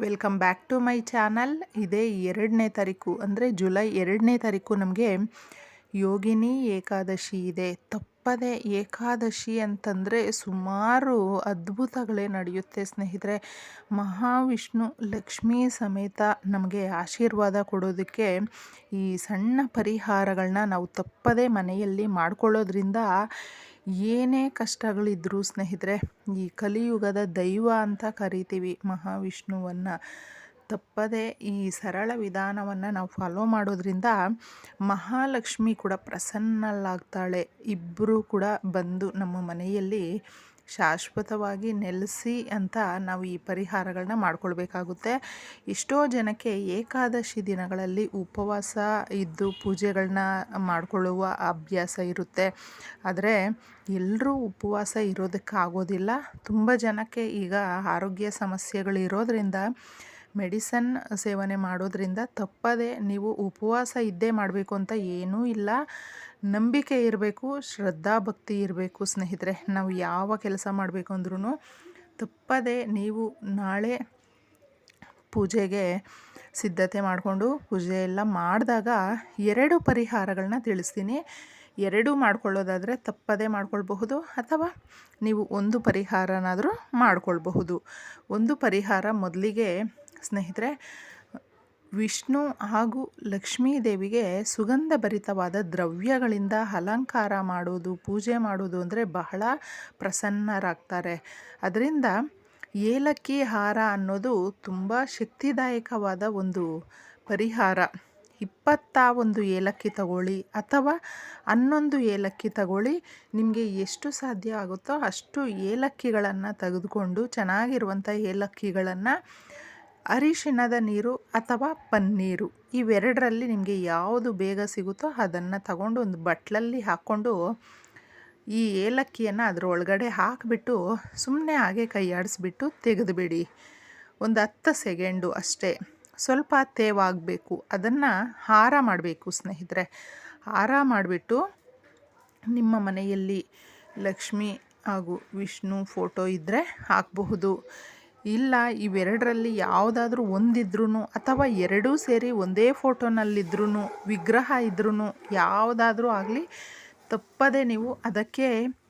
Welcome back to my channel ಇದೇ ಎರಡನೇ ತಾರೀಕು, ಅಂದರೆ ಜುಲೈ ಎರಡನೇ ತಾರೀಕು ನಮಗೆ ಯೋಗಿನಿ ಏಕಾದಶಿ ಇದೆ. ತಪ್ಪದೆ ಏಕಾದಶಿ ಅಂತಂದರೆ ಸುಮಾರು ಅದ್ಭುತಗಳೇ ನಡೆಯುತ್ತೆ ಸ್ನೇಹಿತರೆ. ಮಹಾವಿಷ್ಣು, ಲಕ್ಷ್ಮೀ ಸಮೇತ ನಮಗೆ ಆಶೀರ್ವಾದ ಕೊಡೋದಕ್ಕೆ ಈ ಸಣ್ಣ ಪರಿಹಾರಗಳನ್ನ ನಾವು ತಪ್ಪದೆ ಮನೆಯಲ್ಲಿ ಮಾಡ್ಕೊಳ್ಳೋದ್ರಿಂದ ಏನೇ ಕಷ್ಟಗಳಿದ್ರೂ ಸ್ನೇಹಿತರೆ, ಈ ಕಲಿಯುಗದ ದೈವ ಅಂತ ಕರಿತೀವಿ ಮಹಾವಿಷ್ಣುವನ್ನು. ತಪ್ಪದೆ ಈ ಸರಳ ವಿಧಾನವನ್ನು ನಾವು ಫಾಲೋ ಮಾಡೋದ್ರಿಂದ ಮಹಾಲಕ್ಷ್ಮಿ ಕೂಡ ಪ್ರಸನ್ನಲಾಗ್ತಾಳೆ ಇಬ್ಬರೂ ಕೂಡ ಬಂದು ನಮ್ಮ ಮನೆಯಲ್ಲಿ ಶಾಶ್ವತವಾಗಿ ನೆಲೆಸಿ ಅಂತ ನಾವು ಈ ಪರಿಹಾರಗಳನ್ನ ಮಾಡ್ಕೊಳ್ಬೇಕಾಗುತ್ತೆ. ಎಷ್ಟೋ ಜನಕ್ಕೆ ಏಕಾದಶಿ ದಿನಗಳಲ್ಲಿ ಉಪವಾಸ ಇದ್ದು ಪೂಜೆಗಳನ್ನ ಮಾಡಿಕೊಳ್ಳುವ ಅಭ್ಯಾಸ ಇರುತ್ತೆ. ಆದರೆ ಎಲ್ಲರೂ ಉಪವಾಸ ಇರೋದಕ್ಕಾಗೋದಿಲ್ಲ. ತುಂಬ ಜನಕ್ಕೆ ಈಗ ಆರೋಗ್ಯ ಸಮಸ್ಯೆಗಳು ಇರೋದರಿಂದ ಮೆಡಿಸನ್ ಸೇವನೆ ಮಾಡೋದ್ರಿಂದ ತಪ್ಪದೆ ನೀವು ಉಪವಾಸ ಇದ್ದೇ ಮಾಡಬೇಕು ಅಂತ ಏನೂ ಇಲ್ಲ. ನಂಬಿಕೆ ಇರಬೇಕು, ಶ್ರದ್ಧಾ ಭಕ್ತಿ ಇರಬೇಕು ಸ್ನೇಹಿತರೆ. ನಾವು ಯಾವ ಕೆಲಸ ಮಾಡಬೇಕು ಅಂದ್ರೂ ತಪ್ಪದೆ ನೀವು ನಾಳೆ ಪೂಜೆಗೆ ಸಿದ್ಧತೆ ಮಾಡಿಕೊಂಡು ಪೂಜೆ ಎಲ್ಲ ಮಾಡಿದಾಗ ಎರಡು ಪರಿಹಾರಗಳನ್ನ ತಿಳಿಸ್ತೀನಿ. ಎರಡು ಮಾಡ್ಕೊಳ್ಳೋದಾದರೆ ತಪ್ಪದೇ ಮಾಡ್ಕೊಳ್ಬಹುದು ಅಥವಾ ನೀವು ಒಂದು ಪರಿಹಾರನಾದರೂ ಮಾಡ್ಕೊಳ್ಬಹುದು. ಒಂದು ಪರಿಹಾರ ಮೊದಲಿಗೆ ಸ್ನೇಹಿತರೆ, ವಿಷ್ಣು ಹಾಗೂ ಲಕ್ಷ್ಮೀ ದೇವಿಗೆ ಸುಗಂಧ ಭರಿತವಾದ ದ್ರವ್ಯಗಳಿಂದ ಅಲಂಕಾರ ಮಾಡೋದು, ಪೂಜೆ ಮಾಡೋದು ಅಂದರೆ ಬಹಳ ಪ್ರಸನ್ನರಾಗ್ತಾರೆ. ಅದರಿಂದ ಏಲಕ್ಕಿ ಹಾರ ಅನ್ನೋದು ತುಂಬ ಶಕ್ತಿದಾಯಕವಾದ ಒಂದು ಪರಿಹಾರ. ಇಪ್ಪತ್ತ ಒಂದು ಏಲಕ್ಕಿ ತಗೊಳ್ಳಿ ಅಥವಾ ಹನ್ನೊಂದು ಏಲಕ್ಕಿ ತಗೊಳ್ಳಿ, ನಿಮಗೆ ಎಷ್ಟು ಸಾಧ್ಯ ಆಗುತ್ತೋ ಅಷ್ಟು ಏಲಕ್ಕಿಗಳನ್ನು ತೆಗೆದುಕೊಂಡು ಚೆನ್ನಾಗಿರುವಂಥ ಏಲಕ್ಕಿಗಳನ್ನು ಅರಿಶಿಣದ ನೀರು ಅಥವಾ ಪನ್ನೀರು ಇವೆರಡರಲ್ಲಿ ನಿಮಗೆ ಯಾವುದು ಬೇಗ ಸಿಗುತ್ತೋ ಅದನ್ನು ತಗೊಂಡು ಒಂದು ಬಟ್ಲಲ್ಲಿ ಹಾಕ್ಕೊಂಡು ಈ ಏಲಕ್ಕಿಯನ್ನು ಅದರ ಒಳಗಡೆ ಹಾಕಿಬಿಟ್ಟು ಸುಮ್ಮನೆ ಹಾಗೆ ಕೈಯಾಡಿಸ್ಬಿಟ್ಟು ತೆಗೆದುಬಿಡಿ. ಒಂದು ಹತ್ತು ಸೆಕೆಂಡು ಅಷ್ಟೇ. ಸ್ವಲ್ಪ ತೇವಾಗಬೇಕು. ಅದನ್ನು ಹಾರ ಮಾಡಬೇಕು ಸ್ನೇಹಿತರೆ. ಹಾರ ಮಾಡಿಬಿಟ್ಟು ನಿಮ್ಮ ಮನೆಯಲ್ಲಿ ಲಕ್ಷ್ಮಿ ಹಾಗೂ ವಿಷ್ಣು ಫೋಟೋ ಇದ್ದರೆ ಹಾಕಬಹುದು. ಇಲ್ಲ, ಇವೆರಡರಲ್ಲಿ ಯಾವುದಾದ್ರೂ ಒಂದಿದ್ರೂ ಅಥವಾ ಎರಡೂ ಸೇರಿ ಒಂದೇ ಫೋಟೋನಲ್ಲಿದ್ರೂ ವಿಗ್ರಹ ಇದ್ರೂ ಯಾವುದಾದ್ರೂ ಆಗಲಿ ತಪ್ಪದೆ ನೀವು ಅದಕ್ಕೆ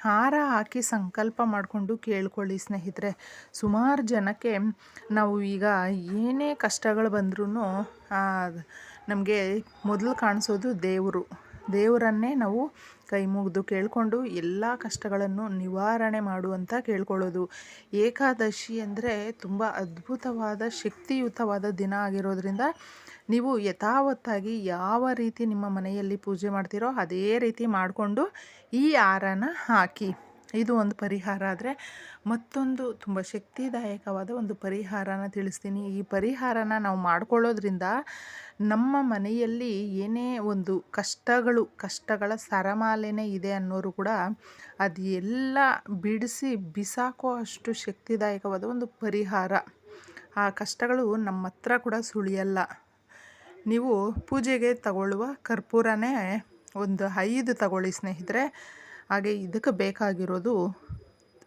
ಹಾರ ಹಾಕಿ ಸಂಕಲ್ಪ ಮಾಡಿಕೊಂಡು ಕೇಳ್ಕೊಳ್ಳಿ ಸ್ನೇಹಿತರೆ. ಸುಮಾರು ಜನಕ್ಕೆ ನಾವು ಈಗ ಏನೇ ಕಷ್ಟಗಳು ಬಂದ್ರೂ ನಮಗೆ ಮೊದಲು ಕಾಣಿಸೋದು ದೇವರು. ದೇವರನ್ನೇ ನಾವು ಕೈ ಮುಗಿದು ಕೇಳಿಕೊಂಡು ಎಲ್ಲ ಕಷ್ಟಗಳನ್ನು ನಿವಾರಣೆ ಮಾಡುವಂತ ಕೇಳ್ಕೊಳ್ಳೋದು. ಏಕಾದಶಿ ಅಂದರೆ ತುಂಬ ಅದ್ಭುತವಾದ, ಶಕ್ತಿಯುತವಾದ ದಿನ ಆಗಿರೋದ್ರಿಂದ ನೀವು ಯಥಾವತ್ತಾಗಿ ಯಾವ ರೀತಿ ನಿಮ್ಮ ಮನೆಯಲ್ಲಿ ಪೂಜೆ ಮಾಡ್ತೀರೋ ಅದೇ ರೀತಿ ಮಾಡಿಕೊಂಡು ಈ ಆರನ ಹಾಕಿ. ಇದು ಒಂದು ಪರಿಹಾರ ಆದರೆ ಮತ್ತೊಂದು ತುಂಬ ಶಕ್ತಿದಾಯಕವಾದ ಒಂದು ಪರಿಹಾರನ ತಿಳಿಸ್ತೀನಿ. ಈ ಪರಿಹಾರನ ನಾವು ಮಾಡ್ಕೊಳ್ಳೋದ್ರಿಂದ ನಮ್ಮ ಮನೆಯಲ್ಲಿ ಏನೇ ಒಂದು ಕಷ್ಟಗಳು, ಕಷ್ಟಗಳ ಸರಮಾಲೆನೇ ಇದೆ ಅನ್ನೋರು ಕೂಡ ಅದು ಎಲ್ಲ ಬಿಡಿಸಿ ಬಿಸಾಕೋ ಅಷ್ಟು ಶಕ್ತಿದಾಯಕವಾದ ಒಂದು ಪರಿಹಾರ. ಆ ಕಷ್ಟಗಳು ನಮ್ಮ ಹತ್ರ ಕೂಡ ಸುಳಿಯಲ್ಲ. ನೀವು ಪೂಜೆಗೆ ತಗೊಳ್ಳುವ ಕರ್ಪೂರನೇ ಒಂದು ಐದು ತಗೊಳ್ಳಿ ಸ್ನೇಹಿತರೆ. ಹಾಗೆ ಇದಕ್ಕೆ ಬೇಕಾಗಿರೋದು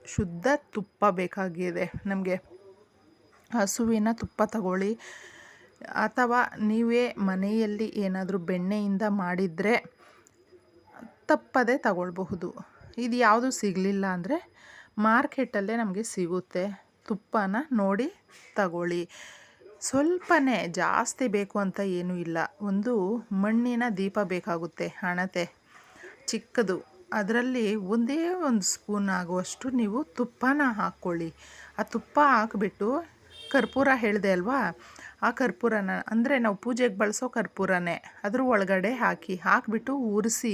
ಶುದ್ಧ ತುಪ್ಪ ಬೇಕಾಗಿದೆ ನಮಗೆ. ಹಸುವಿನ ತುಪ್ಪ ತಗೊಳ್ಳಿ. ಅಥವಾ ನೀವೇ ಮನೆಯಲ್ಲಿ ಏನಾದರೂ ಬೆಣ್ಣೆಯಿಂದ ಮಾಡಿದರೆ ತಪ್ಪದೇ ತಗೊಳ್ಬಹುದು. ಇದು ಯಾವುದು ಸಿಗಲಿಲ್ಲ ಅಂದರೆ ಮಾರ್ಕೆಟಲ್ಲೇ ನಮಗೆ ಸಿಗುತ್ತೆ. ತುಪ್ಪನ ನೋಡಿ ತಗೊಳ್ಳಿ. ಸ್ವಲ್ಪನೇ ಜಾಸ್ತಿ ಬೇಕು ಅಂತ ಏನೂ ಇಲ್ಲ. ಒಂದು ಮಣ್ಣಿನ ದೀಪ ಬೇಕಾಗುತ್ತೆ ಹಣತೆ. ಚಿಕ್ಕದು. ಅದರಲ್ಲಿ ಒಂದೇ ಒಂದು ಸ್ಪೂನ್ ಆಗುವಷ್ಟು ನೀವು ತುಪ್ಪನ ಹಾಕ್ಕೊಳ್ಳಿ. ಆ ತುಪ್ಪ ಹಾಕಿಬಿಟ್ಟು ಕರ್ಪೂರ ಹೇಳಿದೆ ಅಲ್ವಾ? ಆ ಕರ್ಪೂರನ, ಅಂದರೆ ನಾವು ಪೂಜೆಗೆ ಬಳಸೋ ಕರ್ಪೂರನೇ. ಅದ್ರ ಒಳಗಡೆ ಹಾಕಿ, ಹಾಕಿಬಿಟ್ಟು ಉರಿಸಿ,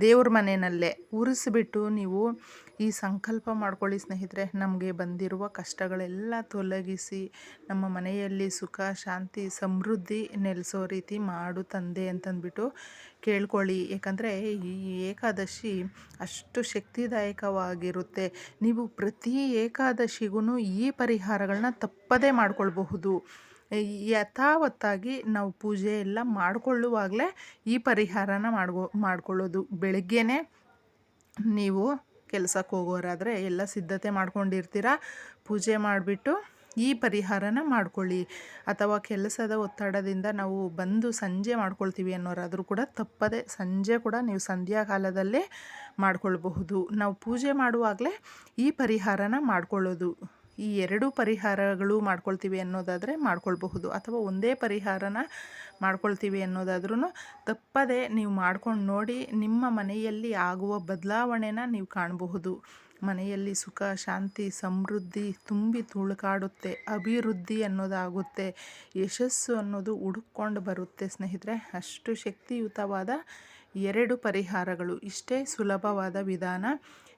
ದೇವ್ರ ಮನೆಯಲ್ಲೇ ಉರಿಸಿಬಿಟ್ಟು ನೀವು ಈ ಸಂಕಲ್ಪ ಮಾಡ್ಕೊಳ್ಳಿ ಸ್ನೇಹಿತರೆ. ನಮಗೆ ಬಂದಿರುವ ಕಷ್ಟಗಳೆಲ್ಲ ತೊಲಗಿಸಿ, ನಮ್ಮ ಮನೆಯಲ್ಲಿ ಸುಖ, ಶಾಂತಿ, ಸಮೃದ್ಧಿ ನೆಲೆಸೋ ರೀತಿ ಮಾಡು ತಂದೆ ಅಂತಂದ್ಬಿಟ್ಟು ಕೇಳ್ಕೊಳ್ಳಿ. ಏಕೆಂದರೆ ಈ ಏಕಾದಶಿ ಅಷ್ಟು ಶಕ್ತಿದಾಯಕವಾಗಿರುತ್ತೆ. ನೀವು ಪ್ರತಿ ಏಕಾದಶಿಗೂ ಈ ಪರಿಹಾರಗಳನ್ನ ತಪ್ಪದೇ ಮಾಡ್ಕೊಳ್ಬಹುದು. ಯಥಾವತ್ತಾಗಿ ನಾವು ಪೂಜೆ ಎಲ್ಲ ಮಾಡಿಕೊಳ್ಳುವಾಗಲೇ ಈ ಪರಿಹಾರನ ಮಾಡ್ಕೊ, ಮಾಡ್ಕೊಳ್ಳೋದು. ಬೆಳಗ್ಗೆನೇ ನೀವು ಕೆಲಸಕ್ಕೆ ಹೋಗೋರಾದರೆ ಎಲ್ಲ ಸಿದ್ಧತೆ ಮಾಡ್ಕೊಂಡಿರ್ತೀರ. ಪೂಜೆ ಮಾಡಿಬಿಟ್ಟು ಈ ಪರಿಹಾರನ ಮಾಡ್ಕೊಳ್ಳಿ. ಅಥವಾ ಕೆಲಸದ ಒತ್ತಡದಿಂದ ನಾವು ಬಂದು ಸಂಜೆ ಮಾಡ್ಕೊಳ್ತೀವಿ ಅನ್ನೋರಾದರೂ ಕೂಡ ತಪ್ಪದೆ ಸಂಜೆ ಕೂಡ ನೀವು ಸಂಧ್ಯಾ ಕಾಲದಲ್ಲೇ ಮಾಡ್ಕೊಳ್ಬಹುದು. ನಾವು ಪೂಜೆ ಮಾಡುವಾಗಲೇ ಈ ಪರಿಹಾರನ ಮಾಡ್ಕೊಳ್ಳೋದು. ಈ ಎರಡು ಪರಿಹಾರಗಳು ಮಾಡ್ಕೊಳ್ತೀವಿ ಅನ್ನೋದಾದರೆ ಮಾಡ್ಕೊಳ್ಬಹುದು. ಅಥವಾ ಒಂದೇ ಪರಿಹಾರನ ಮಾಡ್ಕೊಳ್ತೀವಿ ಅನ್ನೋದಾದ್ರೂ ತಪ್ಪದೆ ನೀವು ಮಾಡ್ಕೊಂಡು ನೋಡಿ ನಿಮ್ಮ ಮನೆಯಲ್ಲಿ ಆಗುವ ಬದಲಾವಣೆನ ನೀವು ಕಾಣಬಹುದು. ಮನೆಯಲ್ಲಿ ಸುಖ, ಶಾಂತಿ, ಸಮೃದ್ಧಿ ತುಂಬಿ ತುಳುಕಾಡುತ್ತೆ, ಅಭಿವೃದ್ಧಿ ಅನ್ನೋದಾಗುತ್ತೆ, ಯಶಸ್ಸು ಅನ್ನೋದು ಹುಡುಕೊಂಡು ಬರುತ್ತೆ ಸ್ನೇಹಿತರೆ. ಅಷ್ಟು ಶಕ್ತಿಯುತವಾದ ಎರಡು ಪರಿಹಾರಗಳು. ಇಷ್ಟೇ ಸುಲಭವಾದ ವಿಧಾನ.